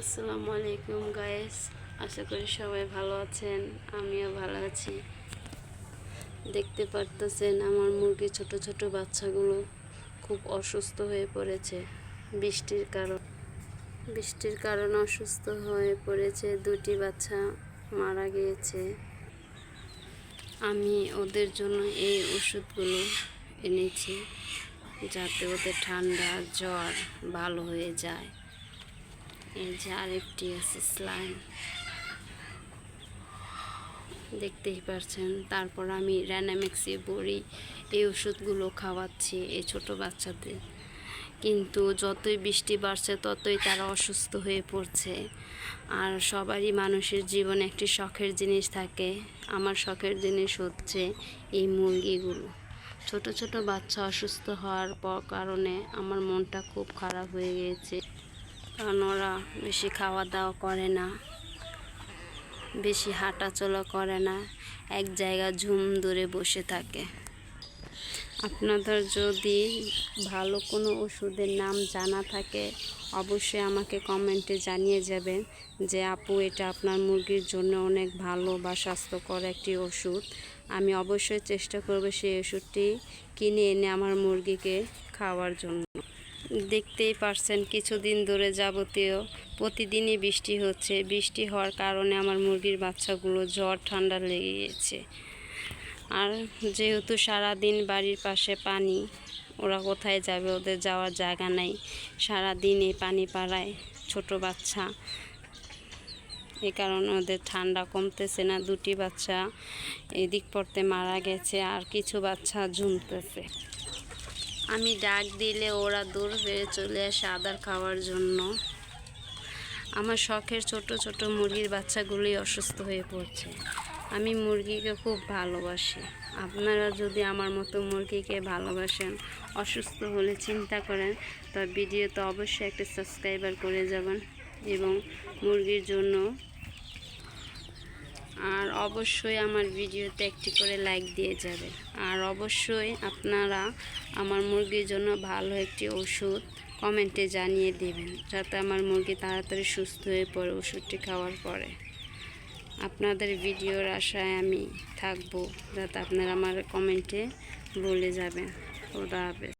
আসসালামু আলাইকুম গায়েস আশা করি সবাই ভালো আছেন, আমিও ভালো আছি। দেখতে পারতেছেন আমার মুরগি ছোট ছোট বাচ্চাগুলো খুব অসুস্থ হয়ে পড়েছে। বৃষ্টির কারণ বৃষ্টির কারণে অসুস্থ হয়ে পড়েছে। দুটি বাচ্চা মারা গিয়েছে। আমি ওদের জন্য এই ওষুধগুলো এনেছি, যাতে ওদের ঠান্ডা জ্বর ভালো হয়ে যায়। এই যে আরেকটি আছে স্লাইম দেখতেই পারছেন, তারপর আমি র্যানামেক্সি বড়ি, এই ওষুধগুলো খাওয়াচ্ছি এই ছোট বাচ্চাদের। কিন্তু যতই বৃষ্টি বাড়ছে, ততই তারা অসুস্থ হয়ে পড়ছে। আর সবারই মানুষের জীবনে একটি শখের জিনিস থাকে, আমার শখের জিনিস হচ্ছে এই মুরগিগুলো। ছোট ছোট বাচ্চা অসুস্থ হওয়ার পর কারণে আমার মনটা খুব খারাপ হয়ে গিয়েছে। কারণ ওরা বেশি খাওয়া দাওয়া করে না, বেশি হাঁটাচলা করে না, এক জায়গা ঝুম ধরে বসে থাকে। আপনাদের যদি ভালো কোনো ওষুধের নাম জানা থাকে, অবশ্যই আমাকে কমেন্টে জানিয়ে যাবেন যে, আপু, এটা আপনার মুরগির জন্য অনেক ভালো বা স্বাস্থ্যকর একটি ওষুধ। আমি অবশ্যই চেষ্টা করব সেই ওষুধটি কিনে এনে আমার মুরগিকে খাওয়ার জন্য। দেখতেই পারছেন কিছুদিন ধরে যাবতীয় প্রতিদিনই বৃষ্টি হচ্ছে। বৃষ্টি হওয়ার কারণে আমার মুরগির বাচ্চাগুলো জ্বর, ঠান্ডা লেগে গেছে আর যেহেতু সারা দিন বাড়ির পাশে পানি, ওরা কোথায় যাবে? ওদের যাওয়ার জায়গা নাই। সারা দিন এই পানি পাড়ায় ছোট বাচ্চা। এ কারণে ওদের ঠান্ডা কমতেছে না। দুটি বাচ্চা এদিক পড়তে মারা গেছে আর কিছু বাচ্চা ঝুমতেছে। আমি ডাক দিলে ওরা দূর হয়ে চলে আসে আদার খাওয়ার জন্য। আমার শখের ছোট ছোট মুরগির বাচ্চাগুলি অসুস্থ হয়ে পড়ছে। আমি মুরগিকে খুব ভালোবাসি। আপনারা যদি আমার মতো মুরগিকে ভালোবাসেন, অসুস্থ হলে চিন্তা করেন, তবে ভিডিওতে অবশ্যই একটা সাবস্ক্রাইবার করে যাবেন এবং মুরগির জন্য আর অবশ্যই আমার ভিডিওতে একটি করে লাইক দিয়ে যাবে আর অবশ্যই আপনারা আমার মুরগির জন্য ভালো একটি ওষুধ কমেন্টে জানিয়ে দেবেন, যাতে আমার মুরগি তাড়াতাড়ি সুস্থ হয়ে পড়ে ওষুধটি খাওয়ার পরে। আপনাদের ভিডিওর আশায় আমি থাকব, যাতে আপনারা আমার কমেন্টে বলে যাবেন। খোদা হাফেজ।